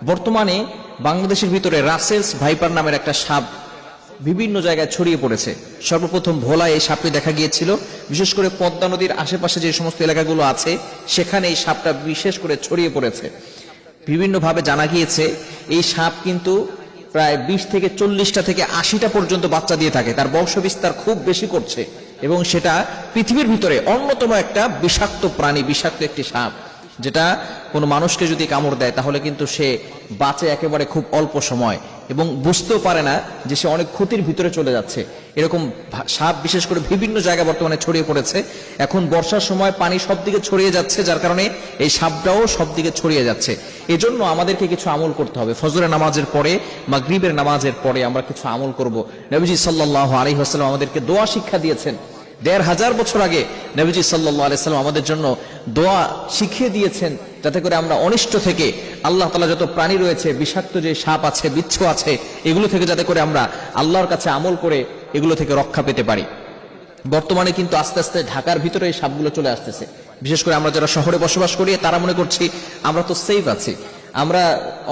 বর্তমানে বাংলাদেশের ভিতরে রাসেলস ভাইপার নামের একটা সাপ বিভিন্ন জায়গায় ছড়িয়ে পড়েছে। সর্বপ্রথম ভোলায় এই সাপটি দেখা গিয়েছিল। বিশেষ করে পদ্মা নদীর আশেপাশে যে সমস্ত এলাকাগুলো আছে, সেখানে এই সাপটা বিশেষ করে ছড়িয়ে পড়েছে। বিভিন্নভাবে জানা গিয়েছে, এই সাপ কিন্তু প্রায় বিশ থেকে চল্লিশটা থেকে আশিটা পর্যন্ত বাচ্চা দিয়ে থাকে। তার বংশবিস্তার খুব বেশি করছে এবং সেটা পৃথিবীর ভিতরে অন্যতম একটা বিষাক্ত প্রাণী, বিষাক্ত একটি সাপ। যেটা কোনো মানুষকে যদি কামড় দেয়, তাহলে কিন্তু সে বাঁচে একেবারে খুব অল্প সময় এবং বুঝতেও পারে না যে সে অনেক ক্ষতির ভিতরে চলে যাচ্ছে। এরকম সাপ বিশেষ করে বিভিন্ন জায়গা বর্তমানে ছড়িয়ে পড়েছে। এখন বর্ষার সময় পানি সব দিকে ছড়িয়ে যাচ্ছে, যার কারণে এই সাপটাও সব দিকে ছড়িয়ে যাচ্ছে। এজন্য আমাদেরকে কিছু আমল করতে হবে। ফজরের নামাজের পরে বা গ্রিবের নামাজের পরে আমরা কিছু আমল করব। নবীজি সাল্লাহ আলী হাসলাম আমাদেরকে দোয়া শিক্ষা দিয়েছেন। দেড় হাজার বছর আগে নবীজি সাল্লাহ আলাইসাল্লাম আমাদের জন্য দোয়া শিখিয়ে দিয়েছেন, যাতে করে আমরা অনিষ্ট থেকে আল্লাহ তালা যত প্রাণী রয়েছে, বিষাক্ত যে সাপ আছে, বিচ্ছু আছে, এগুলো থেকে যাতে করে আমরা আল্লাহর কাছে আমল করে এগুলো থেকে রক্ষা পেতে পারি। বর্তমানে কিন্তু আস্তে আস্তে ঢাকার ভিতরে এই সাপগুলো চলে আসতেছে। বিশেষ করে আমরা যারা শহরে বসবাস করি, তারা মনে করছি আমরা তো সেফ আছি। আমরা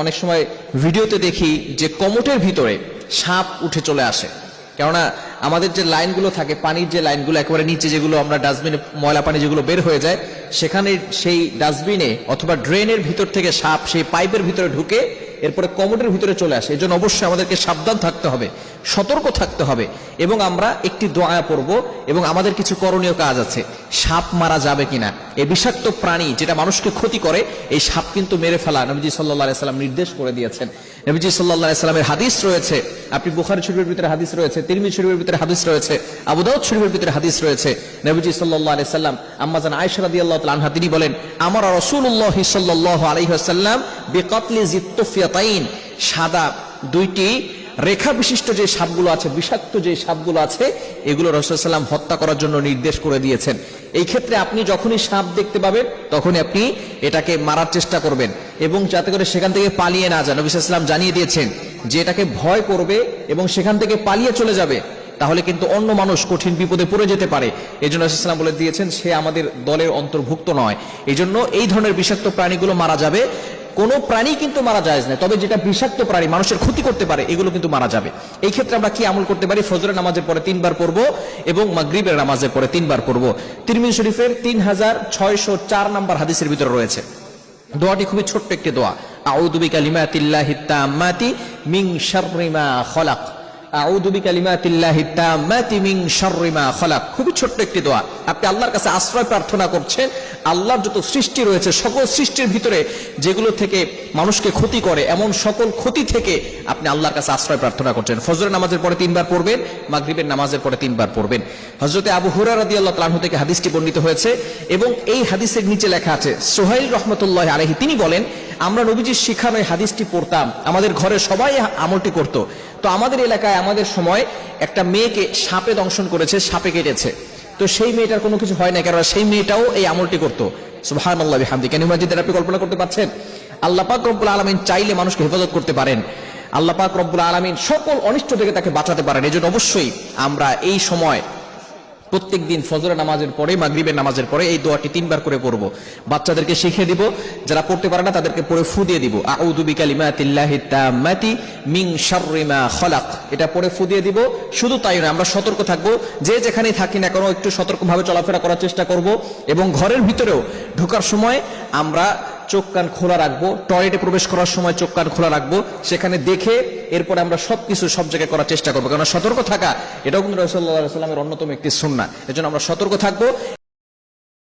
অনেক সময় ভিডিওতে দেখি যে কমোটের ভিতরে সাপ উঠে চলে আসে। কেননা আমাদের যে লাইনগুলো থাকে, পানির যে লাইনগুলো, একেবারে নিচে যেগুলো আমরা ডাস্টবিনে, ময়লা পানি যেগুলো বের হয়ে যায়, সেখানে সেই ডাস্টবিনে অথবা ড্রেনের ভিতর থেকে সাপ, সেই পাইপের ভিতরে ঢুকে এরপরে কমোডের ভিতরে চলে আসে। এজন্য অবশ্যই আমাদেরকে সাবধান থাকতে হবে, সতর্ক থাকতে হবে এবং আমরা একটি দোয়া পড়ব এবং আমাদের কিছু করণীয় কাজ আছে। সাপ মারা যাবে কিনা? এই বিষাক্ত প্রাণী যেটা মানুষকে ক্ষতি করে, এই সাপ কিন্তু মেরে ফেলা। নবীজি সাল্লাহ সাল্লাম নির্দেশ করে দিয়েছেন। নবীজি সাল্লাহ সাল্লামের হাদিস রয়েছে। আপনি বুখারি শরীফের ভিতরে হাদিস রয়েছে তিরমি শরীফের ভিতরে হাদিস রয়েছে আবুদাউদ শরীফের ভিতরে হাদিস রয়েছে। নবীজি সাল্লাহ আলাই সাল্লাম আম্মাজান আয়সা রাদিয়াল্লাহু তাআলা আনহা, তিনি বলেন আমার রাসূলুল্লাহ সাল্লাল্লাহু আলাইহি ওয়াসাল্লাম বিকাতলি জিত্তুফিয়াতাইন সাদা দুইটি রেখা বিশিষ্ট যে সাপগুলো আছে, বিষাক্ত যে সাপগুলো আছে, এগুলো রসুলাম হত্যা করার জন্য নির্দেশ করে দিয়েছেন। এই ক্ষেত্রে আপনি যখনই সাপ দেখতে পাবেন, তখনই আপনি এটাকে মারার চেষ্টা করবেন এবং যাতে করে সেখান থেকে পালিয়ে না যান। নবিসাম জানিয়ে দিয়েছেন যে এটাকে ভয় করবে এবং সেখান থেকে পালিয়ে চলে যাবে, তাহলে কিন্তু অন্য মানুষ কঠিন বিপদে পড়ে যেতে পারে। এই জন্য ইসলাম বলে দিয়েছেন, সে আমাদের দলের অন্তর্ভুক্ত নয়। এই জন্য এই ধরনের বিষাক্ত প্রাণীগুলো মারা যাবে কোন প্রাণী কিন্তু মারা যায় না তবে যেটা বিষাক্ত প্রাণী, মানুষের ক্ষতি করতে পারে, এগুলো কিন্তু মারা যাবে। এই ক্ষেত্রে আমরা কি আমল করতে পারি? ফজরের নামাজের পরে তিনবার পড়ব এবং মাগরিবের নামাজের পরে তিনবার পড়ব। তিরমিন শরীফের তিন হাজার ছয়শো চার নাম্বার হাদিসের ভিতরে রয়েছে। দোয়াটি খুবই ছোট্ট একটি দোয়া। আউদুবিকা বিকালিমাতিল্লাহি তাম্মাতি মিন শাররি মা খলাক। আউযু বিকালিমাতিল্লাহি তাম্মাতি খুবই ছোট্ট একটি দোয়া। আপনি আল্লাহর কাছে আশ্রয় প্রার্থনা করছেন, আল্লাহর যত সৃষ্টি রয়েছে, সকল সৃষ্টির ভিতরে যেগুলো থেকে মানুষকে ক্ষতি করে, এমন সকল ক্ষতি থেকে আপনি আল্লাহর কাছে আশ্রয় প্রার্থনা করছেন। ফজরের নামাজের পরে তিনবার পড়বেন, মাগরিবের নামাজের পরে তিনবার পড়বেন। হজরতে আবু হুরার হুরা রাদিয়াল্লাহু তাআলা থেকে হাদিসটি বর্ণিত হয়েছে এবং এই হাদিসের নিচে লেখা আছে, সোহাইল রহমতুল্লাহ আলহি তিনি বলেন আমরা নবীজির শিখানো হাদিসটি পড়তাম, আমাদের ঘরে সবাই আমলটি করত। তো আমাদের এলাকায় আমাদের সময় একটা মেয়েকে সাপে দংশন করেছে, সাপে কেটেছে। তো সেই মেয়েটার কোনো কিছু হয় না কারণ সেই মেয়েটাও এই আমলটি করতো। সুহান আল্লাহ হামদি কেন মসজিদের আপনি কল্পনা করতে পারছেন? আল্লাহ রব্বুল আলমিন চাইলে মানুষকে হেফাজত করতে পারেন। আল্লাহ রব্বুল আলমিন সকল অনিষ্ট থেকে তাকে বাঁচাতে পারেন। এই জন্য অবশ্যই আমরা এই সময় প্রত্যেক দিন ফজরের নামাজের পরে, মাগরিবের নামাজের পরে এই দোয়াটি তিনবার করে পড়ব। বাচ্চাদেরকে শিখিয়ে দিব, যারা পড়তে পারে না তাদেরকে পড়ে ফু দিয়ে দিব। মিন খলাক। এটা পড়ে ফু দিয়ে দিব। শুধু তাই না আমরা সতর্ক থাকব। যে যেখানেই থাকি না কেন, একটু সতর্কভাবে চলাফেরা করার চেষ্টা করব। এবং ঘরের ভিতরেও ঢোকার সময় আমরা চোখ কান খোলা রাখব, টয়লেটে প্রবেশ করার সময় চোখ কান খোলা রাখব, সেখানে দেখে এরপরে আমরা সবকিছু সব জায়গায় করার চেষ্টা করব। কারণ সতর্ক থাকা, এটাও কিন্তু রসল্লা সাল্লামের অন্যতম একটি সুন্না এজন্য আমরা সতর্ক থাকব